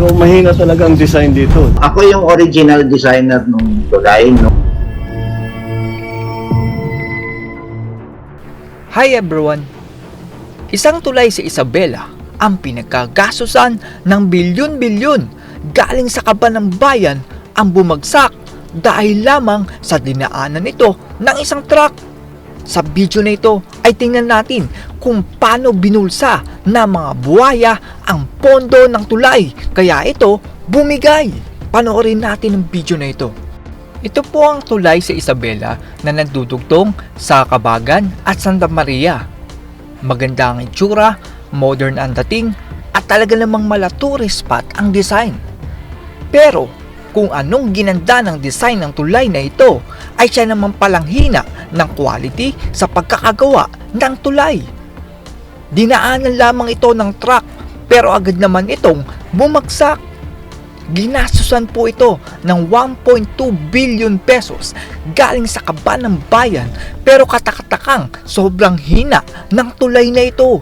So mahina talaga ang design dito. Ako yung original designer nung tulay, no? Hi everyone! Isang tulay sa Isabela ang pinagkagasusan ng bilyon-bilyon galing sa kaban ng bayan ang bumagsak dahil lamang sa dinaanan nito ng isang truck. Sa video na ito ay tingnan natin kung paano binulsa ng mga buhaya ang pondo ng tulay kaya ito bumigay. Panoorin natin ang video na ito. Ito po ang tulay sa Isabela na nagdudugtong sa Kabagan at Santa Maria. Maganda ang itsura, modern ang dating, at talaga namang mala tourist spot ang design. Pero kung anong ginanda ng design ng tulay na ito ay siya naman palang hina ng quality sa pagkakagawa ng tulay. Dinaanan lamang ito ng truck pero agad naman itong bumagsak. Ginasusan po ito ng 1.2 billion pesos galing sa kaban ng bayan pero katakatakang sobrang hina ng tulay na ito.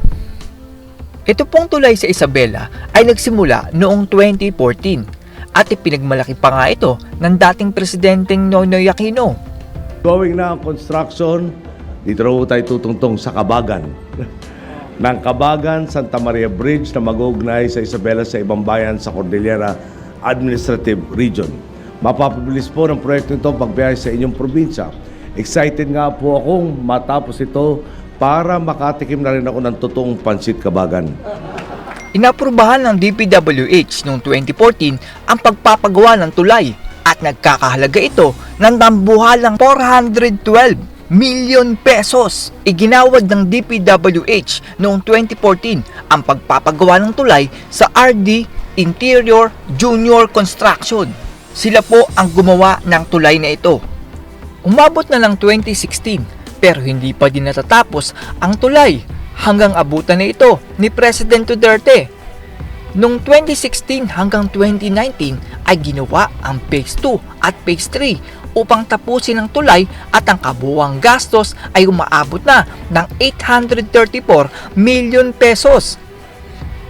Ito pong tulay sa Isabela ay nagsimula noong 2014 at ipinagmalaki pa nga ito ng dating presidenteng Noynoy Aquino. Going na ang construction, dito raw tayo tutungtong sa Kabagan. ng Kabagan, Santa Maria Bridge na mag-uugnay sa Isabela sa ibang bayan sa Cordillera Administrative Region. Mapapabilis po ng proyekto ito pagbiyahe sa inyong probinsya. Excited nga po akong matapos ito para makatikim na rin ako ng totoong pansit Kabagan. Inaprubahan ng DPWH noong 2014 ang pagpapagawa ng tulay at nagkakahalaga ito ng dambuhalang 412 million pesos. Iginawad ng DPWH noong 2014 ang pagpapagawa ng tulay sa RD Interior Junior Construction. Sila po ang gumawa ng tulay na ito. Umabot na ng 2016 pero hindi pa din natatapos ang tulay hanggang abutan na ito ni President Duterte. Noong 2016 hanggang 2019 ay ginawa ang Phase 2 at Phase 3 upang tapusin ang tulay at ang kabuwang gastos ay umaabot na ng 834 million pesos.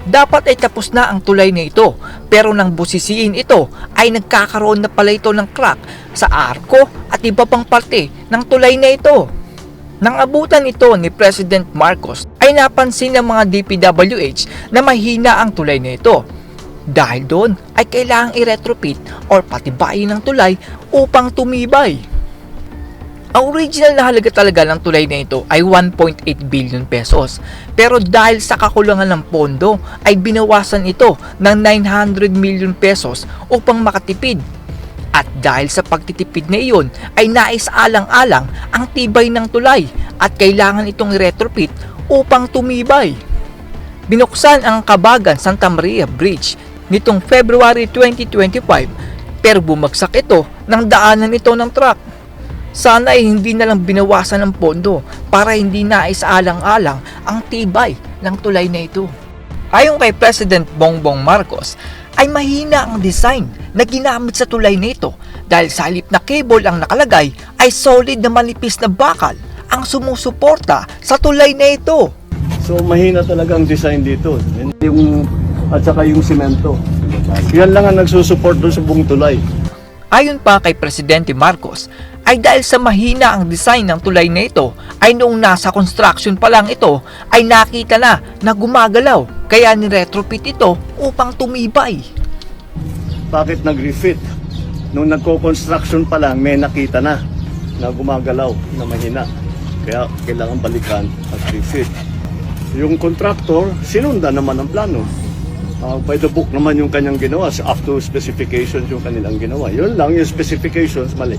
Dapat ay tapos na ang tulay na ito pero nang busisiin ito ay nagkakaroon na pala ito ng crack sa arko at iba pang parte ng tulay na ito. Nang abutan ito ni President Marcos ay napansin ng mga DPWH na mahina ang tulay na ito. Dahil doon ay kailangang i-retrofit or patibayin ng tulay upang tumibay. Ang original na halaga talaga ng tulay na ito ay 1.8 billion pesos. Pero dahil sa kakulangan ng pondo ay binawasan ito ng 900 million pesos upang makatipid. At dahil sa pagtitipid na iyon ay nais alang-alang ang tibay ng tulay at kailangan itong retrofit upang tumibay. Binuksan ang Kabagan Santa Maria Bridge nitong February 2025 pero bumagsak ito ng daanan ito ng truck. Sana ay hindi na lang binawasan ng pondo para hindi nais alang-alang ang tibay ng tulay na ito. Ayon kay President Bongbong Marcos, ay mahina ang design na ginamit sa tulay na ito dahil sa halip na cable ang nakalagay ay solid na manipis na bakal ang sumusuporta sa tulay na ito. So mahina talaga ang design dito. Yung, at saka yung simento. Yan lang ang nagsusupport doon sa buong tulay. Ayon pa kay Presidente Marcos, ay dahil sa mahina ang design ng tulay na ito, ay noong nasa construction pa lang ito, ay nakita na na gumagalaw, kaya ni-retrofit ito upang tumibay. Bakit nag-refit? Nung nagko-construction pa lang, may nakita na na gumagalaw, na mahina. Kaya kailangan balikan at refit. Yung contractor, sinunda naman ang plano. Uh, by the book naman yung kanyang ginawa. So, Up to specifications yung kanilang ginawa. Yun lang, yung specifications, mali.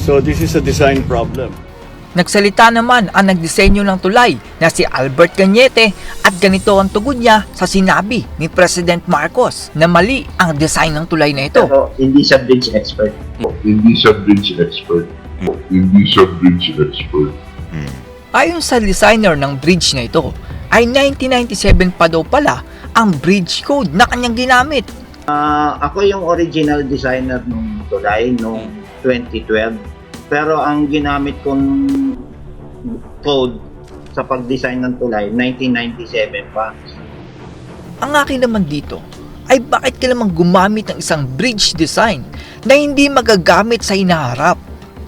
So this is a design problem. Nagsalita naman ang nagdisenyo ng tulay na si Albert Cañete at ganito ang tugon niya sa sinabi ni President Marcos na mali ang design ng tulay na ito. Pero hindi siya bridge expert. Hindi siya bridge expert. Hindi siya bridge expert. Ayon sa designer ng bridge na ito, ay 1997 pa daw pala ang bridge code na kanyang ginamit. Ah, ako yung original designer nung tulay nung 2012. Pero ang ginamit kong code sa pag-design ng tulay, 1997 pa. Ang akin naman dito ay bakit ka naman gumamit ng isang bridge design na hindi magagamit sa hinaharap?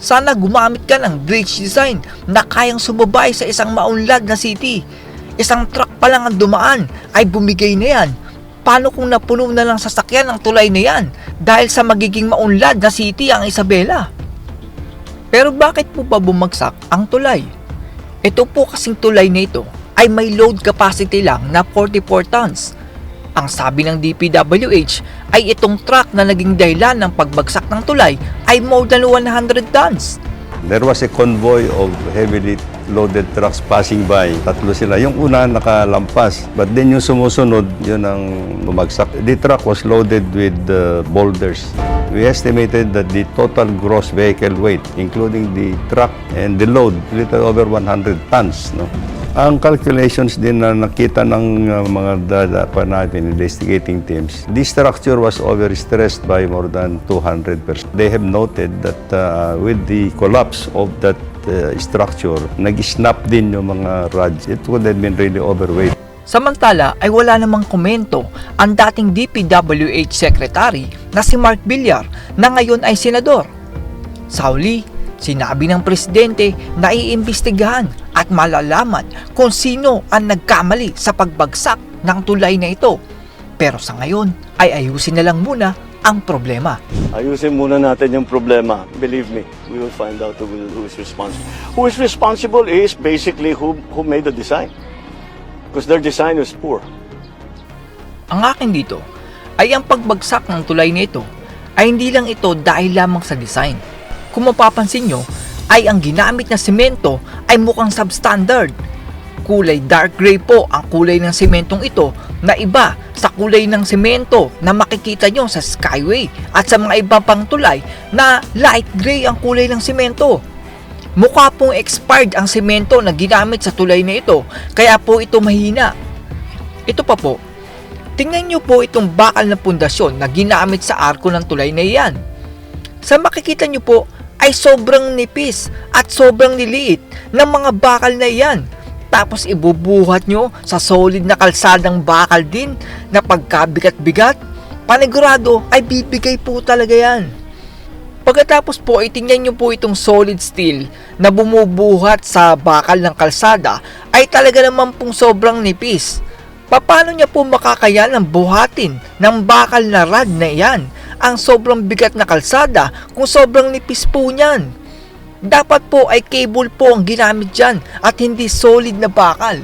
Sana gumamit ka ng bridge design na kayang sumabay sa isang maunlad na city. Isang truck pa lang ang dumaan ay bumigay na yan. Paano kung napuno na lang sasakyan ang tulay na yan dahil sa magiging maunlad na city ang Isabela? Pero bakit po ba bumagsak ang tulay? Ito po kasing tulay na ito ay may load capacity lang na 44 tons. Ang sabi ng DPWH ay itong truck na naging dahilan ng pagbagsak ng tulay ay more than 100 tons. There was a convoy of heavily loaded trucks passing by. Tatlo sila. Yung una nakalampas. But then yung sumusunod, yun ang bumagsak. The truck was loaded with uh, boulders. We estimated that the total gross vehicle weight, including the truck and the load, little over 100 tons. No? Ang calculations din na nakita ng uh, mga dada pa natin, investigating teams, this structure was overstressed by more than 200%. They have noted that uh, with the collapse of that uh, structure, nag-snap din yung mga rods. It would have been really overweight. Samantala ay wala namang komento ang dating DPWH Secretary na si Mark Villar na ngayon ay senador. Sa huli, sinabi ng presidente na iimbestigahan at malalaman kung sino ang nagkamali sa pagbagsak ng tulay na ito. Pero sa ngayon ay ayusin na lang muna ang problema. Ayusin muna natin yung problema. Believe me, we will find out who, will, who is responsible. Who is responsible is basically who, who made the design. Because their design was poor. Ang akin dito ay ang pagbagsak ng tulay na ito ay hindi lang ito dahil lamang sa design. Kung mapapansin nyo, ay ang ginamit na semento ay mukhang substandard. Kulay dark gray po ang kulay ng sementong ito na iba sa kulay ng semento na makikita nyo sa Skyway at sa mga iba pang tulay na light gray ang kulay ng semento. Mukha pong expired ang semento na ginamit sa tulay na ito kaya po ito mahina. Ito pa po, tingnan nyo po itong bakal na pundasyon na ginamit sa arko ng tulay na iyan. Sa makikita nyo po ay sobrang nipis at sobrang liliit ng mga bakal na iyan. Tapos ibubuhat nyo sa solid na kalsadang bakal din na pagkabigat-bigat, panigurado ay bibigay po talaga yan. Pagkatapos po, itingnan nyo po itong solid steel na bumubuhat sa bakal ng kalsada ay talaga naman pong sobrang nipis. Paano niya po makakayanan buhatin ng bakal na rod na iyan ang sobrang bigat na kalsada kung sobrang nipis po niyan? Dapat po ay cable po ang ginamit dyan at hindi solid na bakal.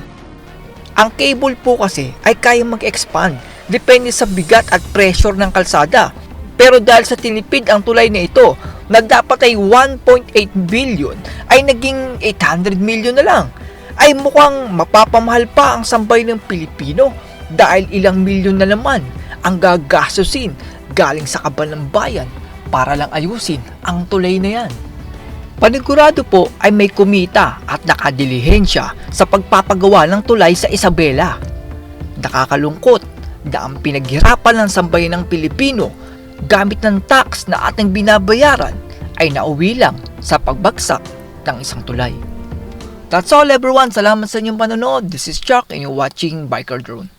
Ang cable po kasi ay kaya mag-expand depende sa bigat at pressure ng kalsada. Pero dahil sa tinipid ang tulay na ito na dapat ay 1.8 billion ay naging 800 million na lang ay mukhang mapapamahal pa ang sambay ng Pilipino dahil ilang milyon na naman ang gagastusin galing sa kabal ng bayan para lang ayusin ang tulay na yan. Panigurado po ay may kumita at nakadilihensya sa pagpapagawa ng tulay sa Isabela. Nakakalungkot na ang pinaghirapan ng sambayan ng Pilipino gamit ng tax na ating binabayaran ay nauwi lang sa pagbagsak ng isang tulay. That's all everyone. Salamat sa inyong panonood. This is Chuck and you're watching Biker Drone.